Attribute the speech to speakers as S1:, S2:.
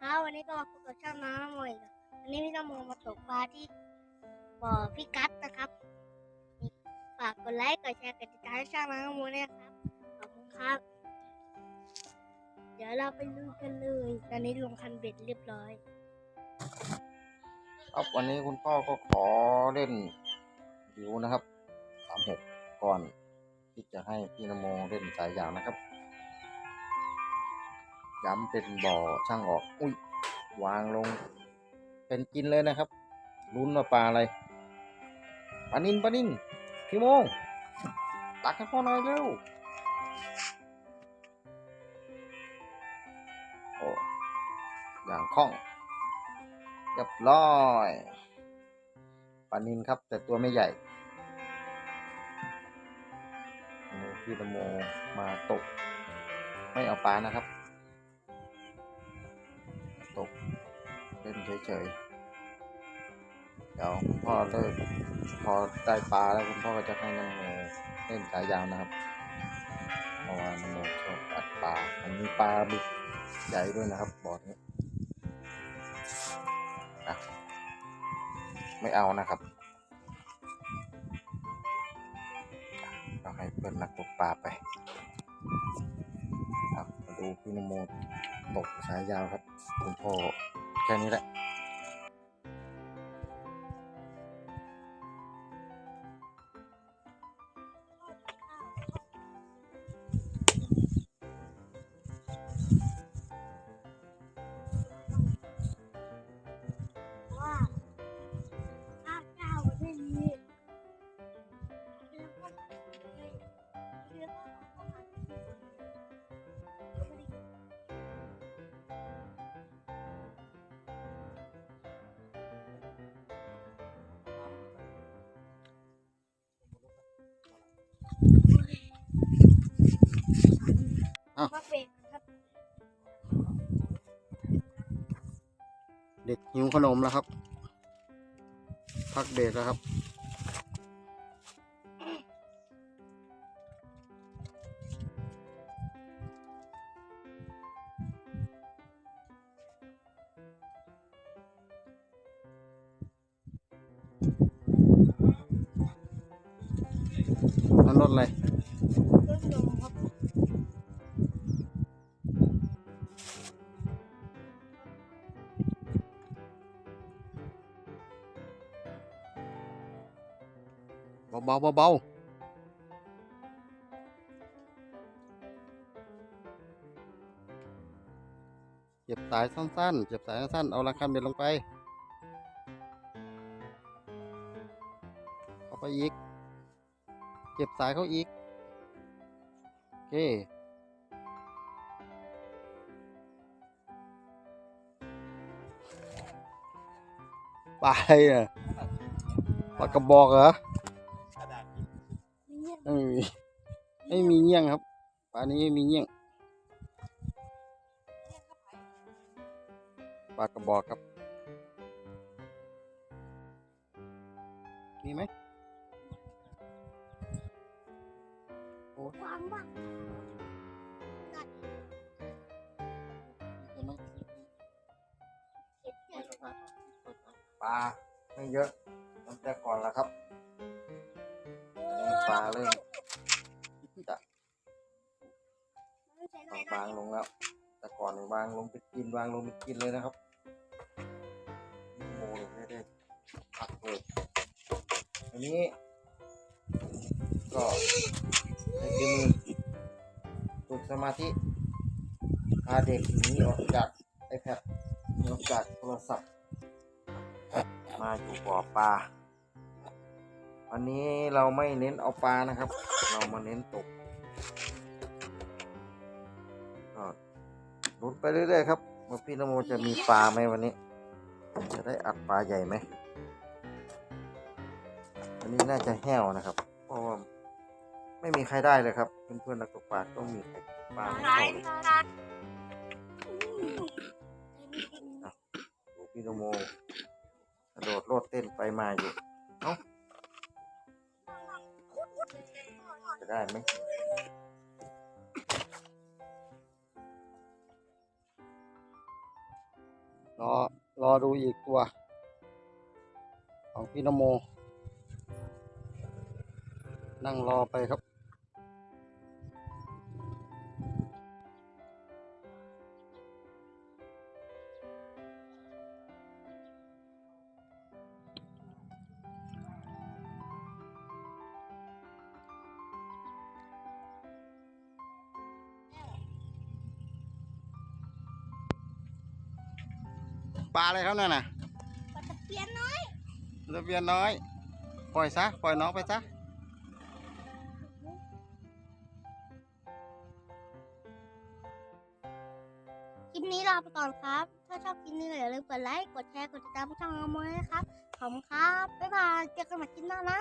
S1: ครับวันนี้ก็มาพบกับช่างน้ำมวยอันนี้พี่น้ำมงมาตกปลาที่บ่อพี่กัดนะครับ ฝากกดไลค์ กดแชร์ กดติดตามช่างน้ำมวยด้วยนะครับ ขอบคุณครับ เดี๋ยวเราไปลุยกันเลย ตอนนี้ลงคันเบ็ดเรียบร้อย
S2: ครับวันนี้คุณพ่อก็ขอเล่นดิวนะครับสามหกก่อนที่จะให้พี่นโมเล่นสายยาวนะครับ ย้ำเป็นบ่อช่างออก อุ้ยวางลง เป็นกินเลยนะครับลุ้นว่าปลาอะไรปลานินปลานินพี่โมงตักให้พ่อหน่อยเร็วโอ้อย่างคล่องเรียบร้อยปลานินครับ แต่ตัวไม่ใหญ่นี่พี่ตะโมมาตก ไม่เอาปลานะครับ ล่นเฉยๆ เดี๋ยวคุณพ่อเลิกพอได้ปลาแล้วคุณพ่อก็จะให้นโมเล่นสายยาวนะครับเพราะว่านโมชอบอัดปลา มันมีปลาบึกใหญ่ด้วยนะครับบอดนี้ไม่เอานะครับเราให้เพื่อนนักตกปลาไปครับมาดูพี่นโมตกสายยาวครับ คุณพ่อ แค่นี้แหละ หิวขนมแล้วครับ พักเบรกแล้วครับ นั่นรถอะไร เบาๆเบาๆเจ็บสายสั้นๆเจ็บสายสั้นๆ เอาลังคันเบ็ดลงไป เข้าไปอีกเจ็บสายเขาอีก โอเคปไรอะปลากระบอกเหรอ ไม่มีไม่มีเงี้ยงครับปลานี้ไม่มีเงี้ยงปลากระบอกครับ มีไหมโอ้
S1: วางบ้างกัดเก็บเกี่ยวกับ
S2: ปลาไม่เยอะตั้งแต่ก่อนแล้วครับ ปลาเริ่มจะบางๆลงแล้ว แต่ก่อนนี่วางลงไปกินวางลงไปกินเลยนะครับโอ้โหไม่ได้พักเลยอันนี้ ก็ในฝีมือฝึกสมาธิพาเด็กหนีออกจาก iPad หนีออกจากโทรศัพท์มาอยู่บ่อปลา วันนี้เราไม่เน้นเอาปลานะครับ เรามาเน้นตกก็ลุ้นไปเรื่อยๆครับว่าพี่นโมจะมีปลาไหมวันนี้ จะได้อัดปลาใหญ่ไหมวันนี้น่าจะแห้วนะครับ เพราะว่าไม่มีใครได้เลยครับ เพื่อนๆนักตกปลาต้องมีแต่ปลาไม่
S1: ร้า
S2: เข้ายเลย
S1: ร้าย
S2: ดูพี่นโมกระโดดโลดเต้นไปมาอยู่ เอ้า ได้ไหมรอรอดูอีกตัว ของพี่นโม นั่งรอไปครับ ปลาอะไรครับนั่นน่ะ
S1: ปลาตะเพียนน้อย
S2: ตะเพียนน้อย ปล่อยซะ ปล่อยน้องไปซะ
S1: คลิปนี้ลาไปก่อนครับ ถ้าชอบคลิปนี้อย่าลืมกดไลค์ กดแชร์ กดติดตามช่องน้องมวยนะครับ ขอบคุณครับ บ๊ายบาย เจอกันใหม่คลิปหน้านะ